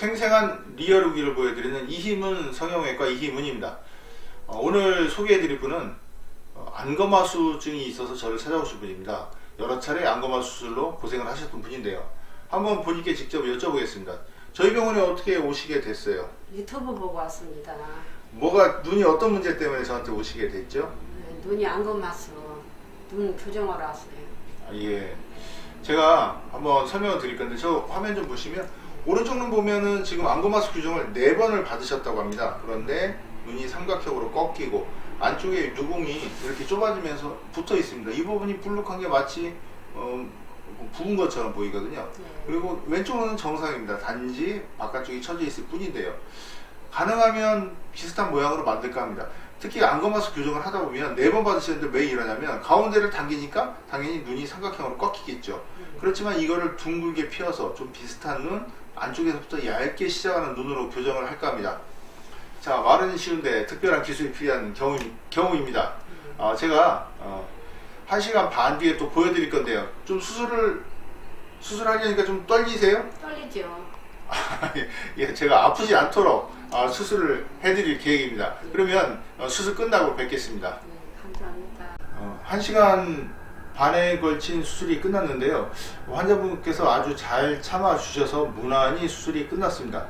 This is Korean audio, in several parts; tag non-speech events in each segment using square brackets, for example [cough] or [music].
생생한 리얼 후기를 보여드리는 이희문 성형외과 이희문입니다. 어, 오늘 소개해드릴 분은 어, 안검하수증이 있어서 저를 찾아오신 분입니다. 여러 차례 안검하 수술로 고생을 하셨던 분인데요. 한번 본인께 직접 여쭤보겠습니다. 저희 병원에 어떻게 오시게 됐어요? 유튜브 보고 왔습니다. 뭐가 눈이 어떤 문제 때문에 저한테 오시게 됐죠? 네, 눈이 안 검마서 눈 교정하러 왔어요. 아, 예. 제가 한번 설명을 드릴 건데 저 화면 좀 보시면 오른쪽 눈 보면은 지금 안검하수 규정을 네 번을 받으셨다고 합니다. 그런데 눈이 삼각형으로 꺾이고 안쪽에 누공이 이렇게 좁아지면서 붙어 있습니다. 이 부분이 불룩한 게 마치 어, 부은 것처럼 보이거든요. 네. 그리고 왼쪽은 정상입니다. 단지 바깥쪽이 처져 있을 뿐인데요. 가능하면 비슷한 모양으로 만들까 합니다. 특히 안검하수 교정을 하다 보면 네 번 받으시는데 왜 이러냐면 가운데를 당기니까 당연히 눈이 삼각형으로 꺾이겠죠. 그렇지만 이거를 둥글게 피어서 좀 비슷한 눈 안쪽에서부터 얇게 시작하는 눈으로 교정을 할까 합니다. 자 말은 쉬운데 특별한 기술이 필요한 경우, 경우입니다. 어, 제가 어, 1시간 반 뒤에 또 보여드릴 건데요. 좀 수술을 수술하려니까 좀 떨리세요? 떨리죠. 예, 제가 아프지 않도록 어, 수술을 해드릴 계획입니다. 그러면 어, 수술 끝나고 뵙겠습니다. 네, 감사합니다. 어, 1시간 반에 걸친 수술이 끝났는데요. 환자분께서 아주 잘 참아주셔서 무난히 수술이 끝났습니다.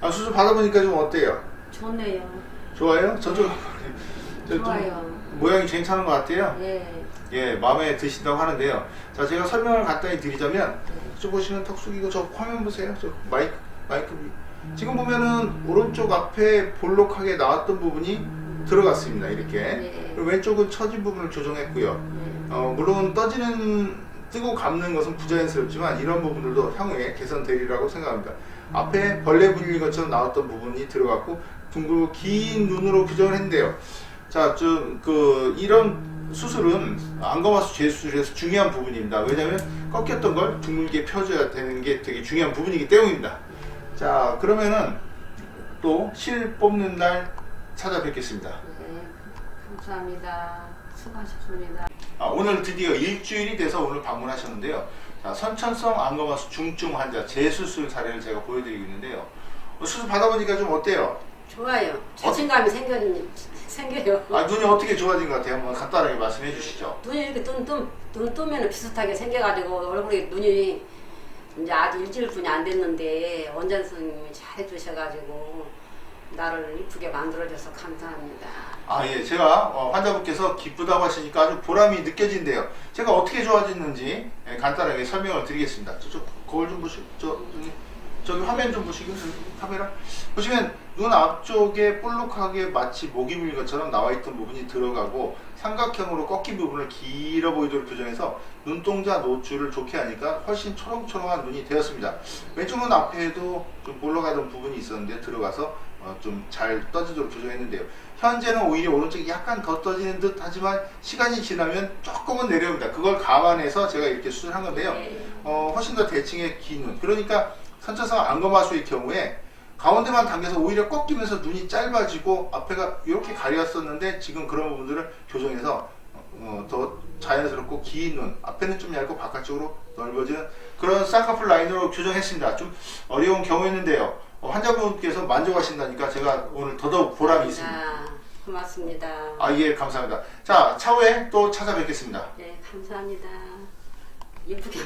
아, 수술 받아보니까 좀 어때요? 좋네요. 좋아요? 저쪽 [laughs] 저좀 좋아요. 모양이 괜찮은 것 같아요. 예. 예, 마음에 드신다고 하는데요. 자, 제가 설명을 간단히 드리자면, 저 보시면 턱 숙이고 저 화면 보세요. 저 마이크, 마이크. 위. 지금 보면은 오른쪽 앞에 볼록하게 나왔던 부분이 들어갔습니다. 이렇게. 네. 그리고 왼쪽은 처진 부분을 조정했고요. 네. 어, 물론 떠지는, 뜨고 감는 것은 부자연스럽지만 이런 부분들도 향후에 개선되리라고 생각합니다. 앞에 벌레 분일 것처럼 나왔던 부분이 들어갔고 둥글고 긴 눈으로 교정을 했는데요. 자, 좀 그 이런 수술은 안검하수 재수술에서 중요한 부분입니다. 왜냐하면 꺾였던 걸 둥글게 펴줘야 되는 게 되게 중요한 부분이기 때문입니다. 자, 그러면은 또 실 뽑는 날 찾아뵙겠습니다. 네. 감사합니다. 수고하셨습니다. 아, 오늘 드디어 일주일이 돼서 오늘 방문하셨는데요. 자, 선천성 안검하수 중증 환자 재수술 사례를 제가 보여드리고 있는데요. 어, 수술 받아보니까 좀 어때요? 좋아요. 자신감이 생겨, 생겨요. 아, 눈이 어떻게 좋아진 것 같아요? 한번 간단하게 말씀해 주시죠. 눈이 이렇게 눈, 뜸, 눈 뜨면 비슷하게 생겨가지고 얼굴이 눈이 이제 아직 일주일뿐이 안 됐는데 원장 선생님이 잘 해주셔가지고 나를 이쁘게 만들어줘서 감사합니다. 아, 예. 제가 어, 환자분께서 기쁘다고 하시니까 아주 보람이 느껴진대요. 제가 어떻게 좋아졌는지 예, 간단하게 설명을 드리겠습니다. 저쪽 거울 좀 보시고, 저, 저기, 저기 화면 좀 보시고, 저기 카메라. 보시면 눈 앞쪽에 볼록하게 마치 목이 물린 것처럼 나와 있던 부분이 들어가고 삼각형으로 꺾인 부분을 길어 보이도록 교정해서 눈동자 노출을 좋게 하니까 훨씬 초롱초롱한 눈이 되었습니다. 왼쪽 눈 앞에도 좀 볼록하던 부분이 있었는데 들어가서 어, 좀잘 떠지도록 교정했는데요. 현재는 오히려 오른쪽이 약간 더 떠지는 듯 하지만 시간이 지나면 조금은 내려옵니다. 그걸 감안해서 제가 이렇게 수술한 건데요. 네. 어, 훨씬 더 대칭의 긴 눈. 그러니까 선천성 안검하수의 경우에 가운데만 당겨서 오히려 꺾이면서 눈이 짧아지고 앞에가 이렇게 가렸었는데 지금 그런 부분들을 교정해서 어, 더 자연스럽고 긴 눈, 앞에는 좀 얇고 바깥쪽으로 넓어지는 그런 쌍꺼풀 라인으로 교정했습니다. 좀 어려운 경우였는데요. 어, 환자분께서 만족하신다니까 제가 오늘 더더욱 보람이 있습니다. 아, 고맙습니다. 아, 예, 감사합니다. 자, 차후에 또 찾아뵙겠습니다. 네, 감사합니다. 예쁘게